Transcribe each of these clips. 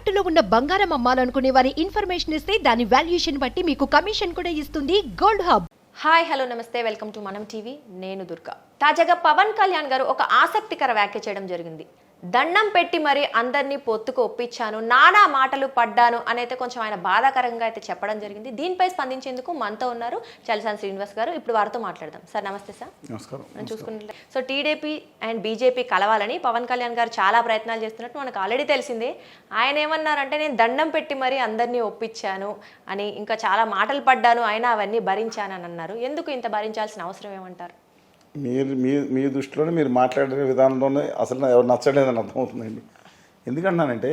తాకట్టులో ఉన్న బంగారం అమ్మాలనుకునే వారి ఇన్ఫర్మేషన్ ఇస్తే దాని వాల్యుయేషన్ బట్టి మీకు కమిషన్ కూడా ఇస్తుంది గోల్డ్ హబ్. హాయ్ హలో నమస్తే. Welcome to Manam TV. నేను దుర్గా. తాజాగా పవన్ కళ్యాణ్ గారు ఒక ఆసక్తికర వ్యాఖ్య చేయడం జరిగింది. దండం పెట్టి మరి అందరినీ పొత్తుకు ఒప్పించాను నానా మాటలు పడ్డాను అని అయితే కొంచెం ఆయన బాధాకరంగా అయితే చెప్పడం జరిగింది. దీనిపై స్పందించేందుకు మనతో ఉన్నారు చలసాని శ్రీనివాస్ గారు. ఇప్పుడు వారితో మాట్లాడదాం. సార్ నమస్తే సార్. నమస్కారం. చూసుకున్నట్లే సో టీడీపీ అండ్ బీజేపీ కలవాలని పవన్ కళ్యాణ్ గారు చాలా ప్రయత్నాలు చేస్తున్నట్టు మనకు ఆల్రెడీ తెలిసిందే. ఆయన ఏమన్నారంటే నేను దండం పెట్టి మరీ అందరినీ ఒప్పించాను అని ఇంకా చాలా మాటలు పడ్డాను అయినా అవన్నీ భరించాను అని అన్నారు. ఎందుకు ఇంత భరించాల్సిన అవసరం ఏమంటారు? మీరు మీ మీ దృష్టిలోనే మీరు మాట్లాడే విధానంలోనే అసలు ఎవరు నచ్చలేదని అర్థమవుతుందండి. ఎందుకంటున్నానంటే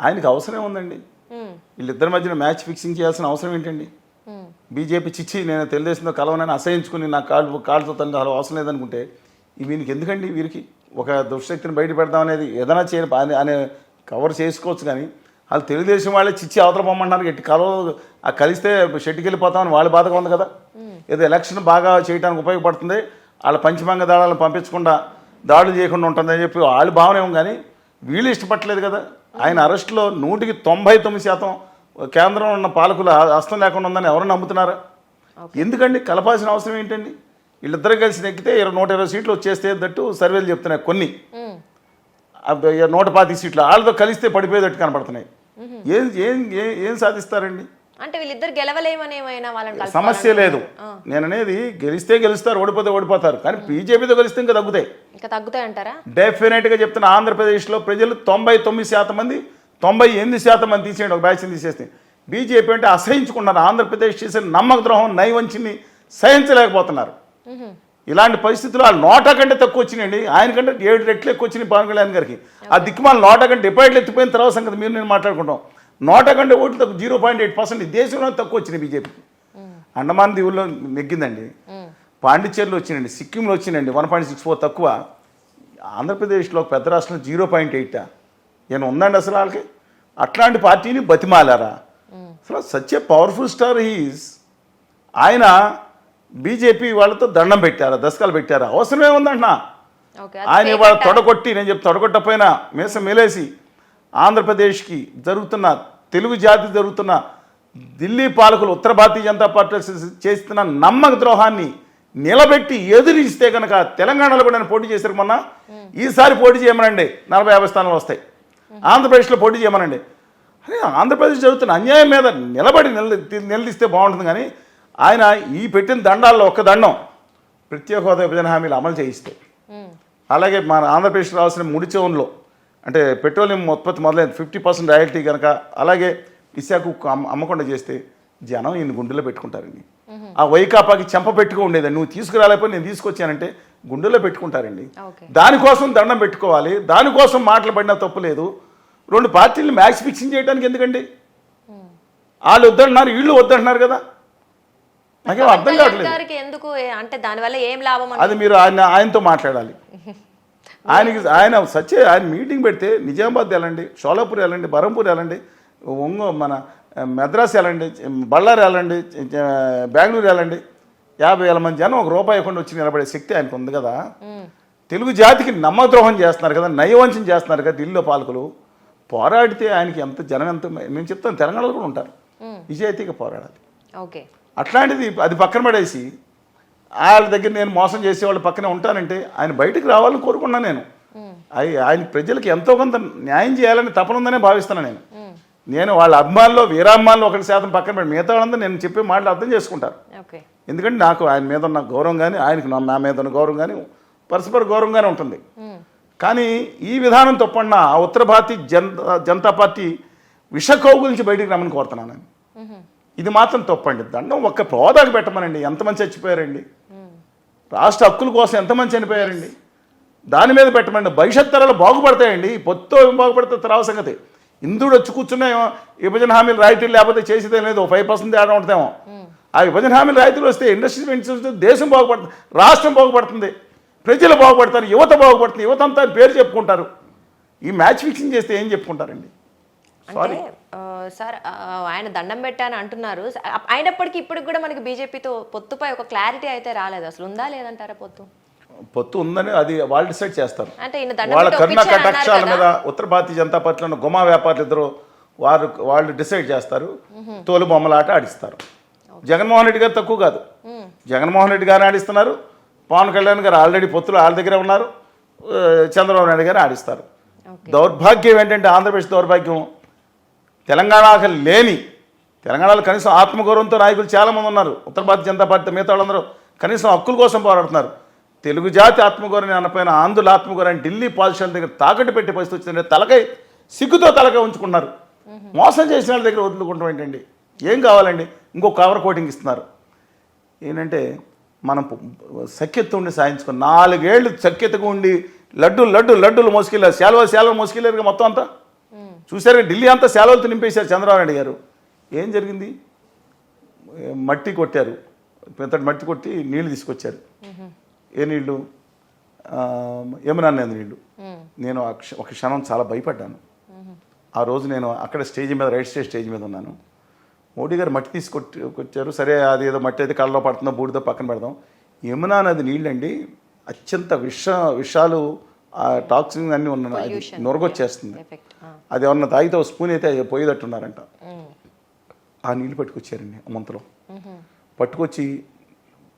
ఆయనకి అవసరం ఏముందండి. వీళ్ళిద్దరి మధ్యన మ్యాచ్ ఫిక్సింగ్ చేయాల్సిన అవసరం ఏంటండి. బీజేపీ చిచ్చి నేను తెలుగుదేశంతో కలవనని అసహించుకుని నా కాళ్ళు కాళ్ళతో తల్లి అలా అవసరం లేదనుకుంటే వీనికి ఎందుకండి వీరికి ఒక దుష్టశక్తిని బయట పెడదాం అనేది ఏదైనా చేయని అనే అనే కవర్ చేసుకోవచ్చు కానీ వాళ్ళు తెలుగుదేశం వాళ్ళే చిచ్చి అవతల పొమ్మంటున్నారు ఎట్టి కలవ కలిస్తే షెట్కి వెళ్ళిపోతామని వాళ్ళ బాధగా ఉంది కదా. ఏదో ఎలక్షన్ బాగా చేయడానికి ఉపయోగపడుతుంది. వాళ్ళ పంచమంగ దళాలను పంపించకుండా దాడులు చేయకుండా ఉంటుందని చెప్పి వాళ్ళ భావన కానీ వీళ్ళు ఇష్టపడలేదు కదా. ఆయన అరెస్టులో నూటికి తొంభై తొమ్మిది శాతం కేంద్రంలో ఉన్న పాలకులు హస్తం లేకుండా ఉందని ఎవరు నమ్ముతున్నారా? ఎందుకండి? కలపాల్సిన అవసరం ఏంటండి? వీళ్ళిద్దరు కలిసి నెక్కితే ఇరవై నూట ఇరవై సీట్లు వచ్చేస్తే దట్టు సర్వేలు చెప్తున్నాయి కొన్ని. నూట పాతి సీట్లు. వాళ్ళతో కలిస్తే పడిపోయేటట్టు కనపడుతున్నాయి. ఏం ఏం- ఏం సాధిస్తారండి? అంటే వీళ్ళిద్దరు గెలవలేమని ఏమైనా వాళ్ళని సమస్య లేదు. నేను అనేది గెలిస్తే గెలుస్తారు ఓడిపోతే ఓడిపోతారు. కానీ బీజేపీతో కలిస్తే ఇంకా తగ్గుతాయి. ఇంకా తగ్గుతాయి అంటారా? డెఫినెట్గా చెప్తున్న ఆంధ్రప్రదేశ్లో ప్రజలు తొంభై తొమ్మిది శాతం మంది తొంభై ఎనిమిది శాతం మంది తీసేయండి ఒక బ్యాచ్ని తీసేస్తే. బీజేపీ అంటే అసహించుకున్నారు ఆంధ్రప్రదేశ్ చేసిన నమ్మక ద్రోహం నైవంచిని సహించలేకపోతున్నారు. ఇలాంటి పరిస్థితులు ఆ నోటా కంటే తక్కువ వచ్చినాయండి. ఆయన కంటే ఏడు రెట్లు ఎక్కువ వచ్చినాయి పవన్ కళ్యాణ్ గారికి. ఆ దిక్కుమాల నోటా కంటే డిపాజిట్లు ఎత్తిపోయిన తర్వాత సంగతి మీరు నేను మాట్లాడుకుంటాం. నోటా కంటే ఓట్లు తక్కువ జీరో పాయింట్ ఎయిట్ పర్సెంట్ దేశంలో తక్కువ వచ్చినాయి బీజేపీకి అండమాన్ దీవుల్లో నెగ్గిందండి. పాండిచ్చేరిలో వచ్చినండి సిక్కింలో వచ్చినండి వన్ పాయింట్ సిక్స్ ఫోర్ తక్కువ. ఆంధ్రప్రదేశ్లో పెద్ద రాష్ట్రంలో జీరో పాయింట్ ఎయిట్? నేను ఉందండి అసలు వాళ్ళకి? అట్లాంటి పార్టీని బతిమాలారా? అసలు such a powerful star he's ఆయన బీజేపీ వాళ్ళతో దండం పెట్టారా దశకాలు పెట్టారా? అవసరమే ఉందంటున్నా. ఆయన ఇవాళ తొడగొట్టి నేను చెప్తా తొడగొట్టపోయినా మీసం మేలేసి ఆంధ్రప్రదేశ్కి జరుగుతున్న తెలుగు జాతి జరుగుతున్న ఢిల్లీ పాలకులు ఉత్తర భారతీయ జనతా పార్టీ చేస్తున్న నమ్మక ద్రోహాన్ని నిలబెట్టి ఎదిరిస్తే కనుక తెలంగాణలో కూడా నేను పోటీ చేశారు మొన్న. ఈసారి పోటీ చేయమనండి. నలభై యాభై స్థానాలు వస్తాయి. ఆంధ్రప్రదేశ్లో పోటీ చేయమనండి. అరే ఆంధ్రప్రదేశ్ జరుగుతున్న అన్యాయం మీద నిలబడి నిల నిలదీస్తే బాగుంటుంది కానీ ఆయన ఈ పెట్టిన దండాల్లో ఒక్క దండం ప్రత్యేక హోదా విభజన హామీలు అమలు చేయిస్తే. అలాగే మన ఆంధ్రప్రదేశ్ రావాల్సిన ముడి చోన్లో అంటే పెట్రోలియం ఉత్పత్తి మొదలైన ఫిఫ్టీ పర్సెంట్ రాయల్టీ కనుక అలాగే అమ్మ అమ్మకుండా చేస్తే జనం ఈయన గుండెలో పెట్టుకుంటారండి. ఆ వైకాపాకి చెంప పెట్టుకో ఉండేదండి నువ్వు తీసుకురాలేకపోయి నేను తీసుకొచ్చానంటే గుండెలో పెట్టుకుంటారండి. దానికోసం దండం పెట్టుకోవాలి. దానికోసం మాటలు పడినా తప్పు లేదు. రెండు పార్టీలు మ్యాచ్ ఫిక్సింగ్ చేయడానికి ఎందుకండి? వాళ్ళు వద్దంటున్నారు వీళ్ళు వద్దంటున్నారు కదా. నాకేం అర్థం కావట్లేదు. ఎందుకు అంటే దానివల్ల ఏం లాభం అది మీరు ఆయన ఆయనతో మాట్లాడాలి. ఆయనకి ఆయన సచ్చే ఆయన మీటింగ్ పెడితే నిజామాబాద్ వెళ్ళండి షోలాపూర్ వెళ్ళండి బరంపూర్ వెళ్ళండి ఒంగో మన మద్రాస్ వెళ్ళండి బళ్ళారి వెళ్ళండి బెంగళూరు వెళ్ళండి. యాభై వేల మంది జనం ఒక రూపాయి ఇవ్వకుండా వచ్చి నిలబడే శక్తి ఆయనకు ఉంది కదా. తెలుగు జాతికి నమ్మద్రోహం చేస్తున్నారు కదా నయవంచం చేస్తున్నారు కదా ఢిల్లీలో పాలకులు. పోరాడితే ఆయనకి ఎంత జనం ఎంత నేను చెప్తాను తెలంగాణలో కూడా ఉంటారు. నిజాయితీగా పోరాడాలి. ఓకే. అట్లాంటిది అది పక్కన పడేసి వాళ్ళ దగ్గర నేను మోసం చేసేవాళ్ళ పక్కనే ఉంటానంటే ఆయన బయటకు రావాలని కోరుకున్నాను నేను. ఆయన ప్రజలకు ఎంతో కొంత న్యాయం చేయాలని తపన ఉందనే భావిస్తున్నాను నేను. నేను వాళ్ళ అభిమానులు వీరాభిమానులు ఒకటి శాతం పక్కన పెట్టి మిగతా వాళ్ళందరూ నేను చెప్పే మాటలు అర్థం చేసుకుంటారు. ఎందుకంటే నాకు ఆయన మీద ఉన్న గౌరవం కానీ ఆయనకు నా మీద ఉన్న గౌరవం కానీ పరస్పర గౌరవంగానే ఉంటుంది. కానీ ఈ విధానం తప్పకుండా ఆ ఉత్తర భారతీయ జనతా జనతా పార్టీ విషకోవు గురించి బయటికి రమ్మని కోరుతున్నాను. ఇది మాత్రం తప్పండి. దండం ఒక్క హోదాకు పెట్టమనండి. ఎంతమంది చచ్చిపోయారండి? రాష్ట్ర హక్కుల కోసం ఎంతమంది చనిపోయారండి? దాని మీద పెట్టమండి. భవిష్యత్ తరాలు బాగుపడతాయండి. పొత్తు బాగుపడితే తర్వాత సంగతి. ఇందుడు వచ్చి కూర్చున్నా విభజన హామీలు రాయితీలు లేకపోతే చేసేదే లేదు ఫైవ్ పర్సెంట్ తేడా ఉంటుందేమో. ఆ విభజన హామీలు రాయితీలు వస్తే ఇండస్ట్రీ పెంచుతుంది దేశం బాగుపడుతుంది రాష్ట్రం బాగుపడుతుంది ప్రజలు బాగుపడతారు యువత బాగుపడుతుంది యువత అంతా పేరు చెప్పుకుంటారు. ఈ మ్యాచ్ ఫిక్సింగ్ చేస్తే ఏం చెప్పుకుంటారండి? అంటే సార్ ఆయన దండం పెట్టాను అంటున్నారు. అయినప్పటికీ ఇప్పటికి కూడా మనకి బీజేపీతో పొత్తుపై ఒక క్లారిటీ అయితే రాలేదు. అసలు ఉందా లేదంటారా పొత్తు? పొత్తు ఉందని అది వాళ్ళు డిసైడ్ చేస్తారు. వాళ్ళ కరుణ కటాక్షాల. మీద ఉత్తర భారతీయ జనతా పార్టీలో గుమా వ్యాపారులు ఇద్దరు వారు వాళ్ళు డిసైడ్ చేస్తారు. తోలు బొమ్మలాట ఆడిస్తారు. జగన్మోహన్ రెడ్డి గారు తక్కువ కాదు. జగన్మోహన్ రెడ్డి గారు ఆడిస్తున్నారు. పవన్ కళ్యాణ్ గారు ఆల్రెడీ పొత్తులు వాళ్ళ దగ్గర ఉన్నారు. చంద్రబాబు నాయుడు గారు ఆడిస్తారు. దౌర్భాగ్యం ఏంటంటే ఆంధ్రప్రదేశ్ దౌర్భాగ్యం తెలంగాణకు లేని తెలంగాణలో కనీసం ఆత్మగౌరవంతో నాయకులు చాలామంది ఉన్నారు. ఉత్తర భారతీయ జనతా పార్టీ మిగతా వాళ్ళందరూ కనీసం హక్కుల కోసం పోరాడుతున్నారు. తెలుగు జాతి ఆత్మగౌరవం అన్నపైన ఆంధ్రుల ఆత్మగౌరవాన్ని ఢిల్లీ పాజిషన్ దగ్గర తాకట్టు పెట్టే పరిస్థితి వచ్చిందంటే తలకై సిగ్గుతో తలకై ఉంచుకున్నారు. మోసం చేసిన వాళ్ళ దగ్గర వదులుకుంటాం ఏంటండి? ఏం కావాలండి? ఇంకో కవర్ కోటింగ్ ఇస్తున్నారు. ఏంటంటే మనం పు- సఖ్యత ఉండి సాధించుకుని నాలుగేళ్ళు సఖ్యతగా ఉండి లడ్డు లడ్డు లడ్డులు మోసుకెళ్ళారు. శాలువ శాలువ మోసుకెళ్ళారు మొత్తం అంతా? చూశారు ఢిల్లీ అంతా శాలువలతో నింపేశారు చంద్రబాబు నాయుడు గారు. ఏం జరిగింది? మట్టి కొట్టారు. పెద్ద మట్టి కొట్టి నీళ్ళు తీసుకొచ్చారు. ఏ నీళ్ళు? యమునా నది నీళ్ళు. నేను క్ష- ఒక క్షణం చాలా భయపడ్డాను. ఆ రోజు నేను అక్కడ స్టేజ్ మీద రైట్ స్టేజ్ స్టేజ్ మీద ఉన్నాను. మోడీ గారు మట్టి తీసుకొచ్చారు సరే అది ఏదో మట్టి అయితే కళ్ళలో పడుతుందో బూడిదో పక్కన పెడదాం. యమునా నది నీళ్ళండి అత్యంత విష విషాలు ఆ టాక్సిన్ అన్నీ ఉన్న అది నొరగొచ్చేస్తుంది. అది ఏమన్నా తాగితే ఒక స్పూన్ అయితే పోయేటట్టున్నారంట ఆ నీళ్ళు పట్టుకొచ్చారండి ముంతలో. పట్టుకొచ్చి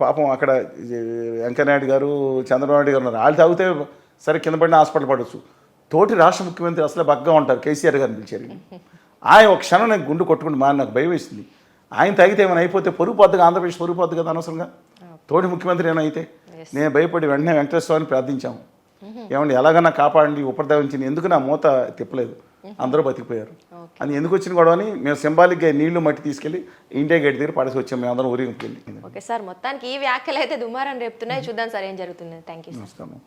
పాపం అక్కడ వెంకయ్యనాయుడు గారు చంద్రబాబు నాయుడు గారు ఉన్నారు. వాళ్ళు తాగితే సరే కింద పడిన హాస్పిటల్ పడవచ్చు తోటి రాష్ట్ర ముఖ్యమంత్రి అసలే బగ్గా ఉంటారు. కేసీఆర్ గారిని పిలిచారు. ఆయన ఒక క్షణం నాకు గుండు కొట్టుకుని మా నాకు భయం వేసింది. ఆయన తాగితే ఏమైనా అయిపోతే పొరుగు పోద్ది కదా ఆంధ్రప్రదేశ్ పొరుగు పోద్ది కదా అనవసరంగా? తోటి ముఖ్యమంత్రి ఏమైనా అయితే నేను భయపడి వెంటనే వెంకటేశ్వర స్వామిని ప్రార్థించాము. ఏమండి ఎలాగన్నా కాపాడండి ఉపద్రవించింది ఎందుకు నా మూత తిప్పలేదు? అందరూ బతికిపోయారు. అది ఎందుకు వచ్చిన గొడవ అని మేము సింబాలిక్గా నీళ్ళు మట్టి తీసుకెళ్ళి ఇండియా గేట్ దగ్గర పడేసి వచ్చాము మేము అందరం ఊరికి వెళ్ళి. ఓకే సార్ మొత్తానికి ఈ వ్యాఖ్యలు అయితే దుమారం రేపుతున్నాయి. చూద్దాం సార్ ఏం జరుగుతుంది థ్యాంక్ యూ నమస్కారం.